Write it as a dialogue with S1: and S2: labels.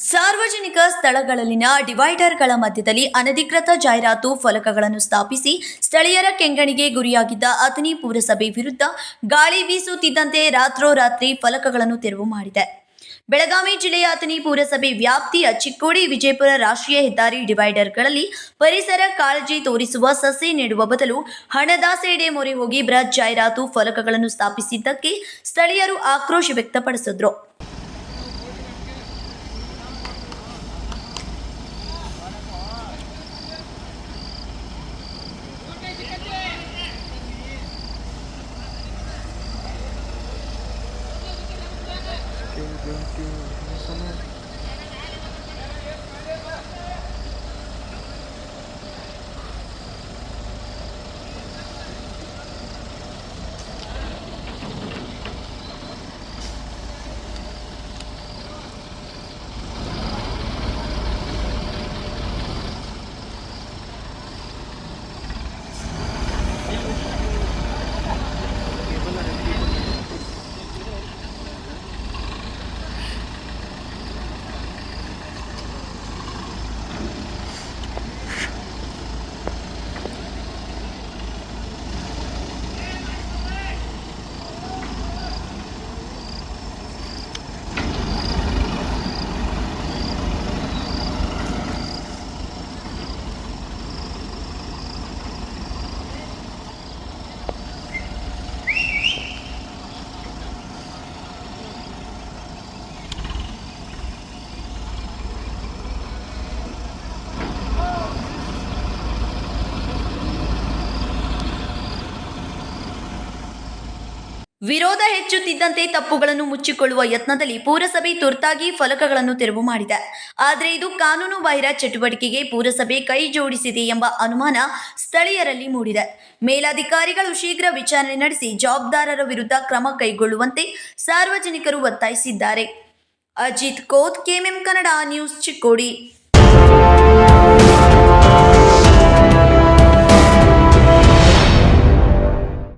S1: ಸಾರ್ವಜನಿಕ ಸ್ಥಳಗಳಲ್ಲಿನ ಡಿವೈಡರ್ಗಳ ಮಧ್ಯದಲ್ಲಿ ಅನಧಿಕೃತ ಜಾಹೀರಾತು ಫಲಕಗಳನ್ನು ಸ್ಥಾಪಿಸಿ ಸ್ಥಳೀಯರ ಕೆಂಗಣಿಗೆ ಗುರಿಯಾಗಿದ್ದ ಅಥಣಿ ಪುರಸಭೆ ವಿರುದ್ಧ ಗಾಳಿ ಬೀಸುತ್ತಿದ್ದಂತೆ ರಾತ್ರೋರಾತ್ರಿ ಫಲಕಗಳನ್ನು ತೆರವು ಮಾಡಿದೆ. ಬೆಳಗಾವಿ ಜಿಲ್ಲೆಯ ಅಥಣಿ ಪುರಸಭೆ ವ್ಯಾಪ್ತಿಯ ಚಿಕ್ಕೋಡಿ ವಿಜಯಪುರ ರಾಷ್ಟ್ರೀಯ ಹೆದ್ದಾರಿ ಡಿವೈಡರ್ಗಳಲ್ಲಿ ಪರಿಸರ ಕಾಳಜಿ ತೋರಿಸುವ ಸಸಿ ನೀಡುವ ಬದಲು ಹಣದಾಸೆಡೆ ಮೊರೆ ಹೋಗಿ ಬೃಹತ್ ಜಾಹೀರಾತು ಫಲಕಗಳನ್ನು ಸ್ಥಾಪಿಸಿದ್ದಕ್ಕೆ ಸ್ಥಳೀಯರು ಆಕ್ರೋಶ ವ್ಯಕ್ತಪಡಿಸಿದ್ರು.
S2: Thank you. do, do,
S1: ವಿರೋಧ ಹೆಚ್ಚುತ್ತಿದ್ದಂತೆ ತಪ್ಪುಗಳನ್ನು ಮುಚ್ಚಿಕೊಳ್ಳುವ ಯತ್ನದಲ್ಲಿ ಪುರಸಭೆ ತುರ್ತಾಗಿ ಫಲಕಗಳನ್ನು ತೆರವು ಮಾಡಿದೆ. ಆದರೆ ಇದು ಕಾನೂನು ಬಾಹಿರ ಚಟುವಟಿಕೆಗೆ ಪುರಸಭೆ ಕೈ ಜೋಡಿಸಿದೆ ಎಂಬ ಅನುಮಾನ ಸ್ಥಳೀಯರಲ್ಲಿ ಮೂಡಿದೆ. ಮೇಲಾಧಿಕಾರಿಗಳು ಶೀಘ್ರ ವಿಚಾರಣೆ ನಡೆಸಿ ಜವಾಬ್ದಾರರ ವಿರುದ್ಧ ಕ್ರಮ ಕೈಗೊಳ್ಳುವಂತೆ ಸಾರ್ವಜನಿಕರು ಒತ್ತಾಯಿಸಿದ್ದಾರೆ. Ajit Koth, KMM Kannada news Chikkodi.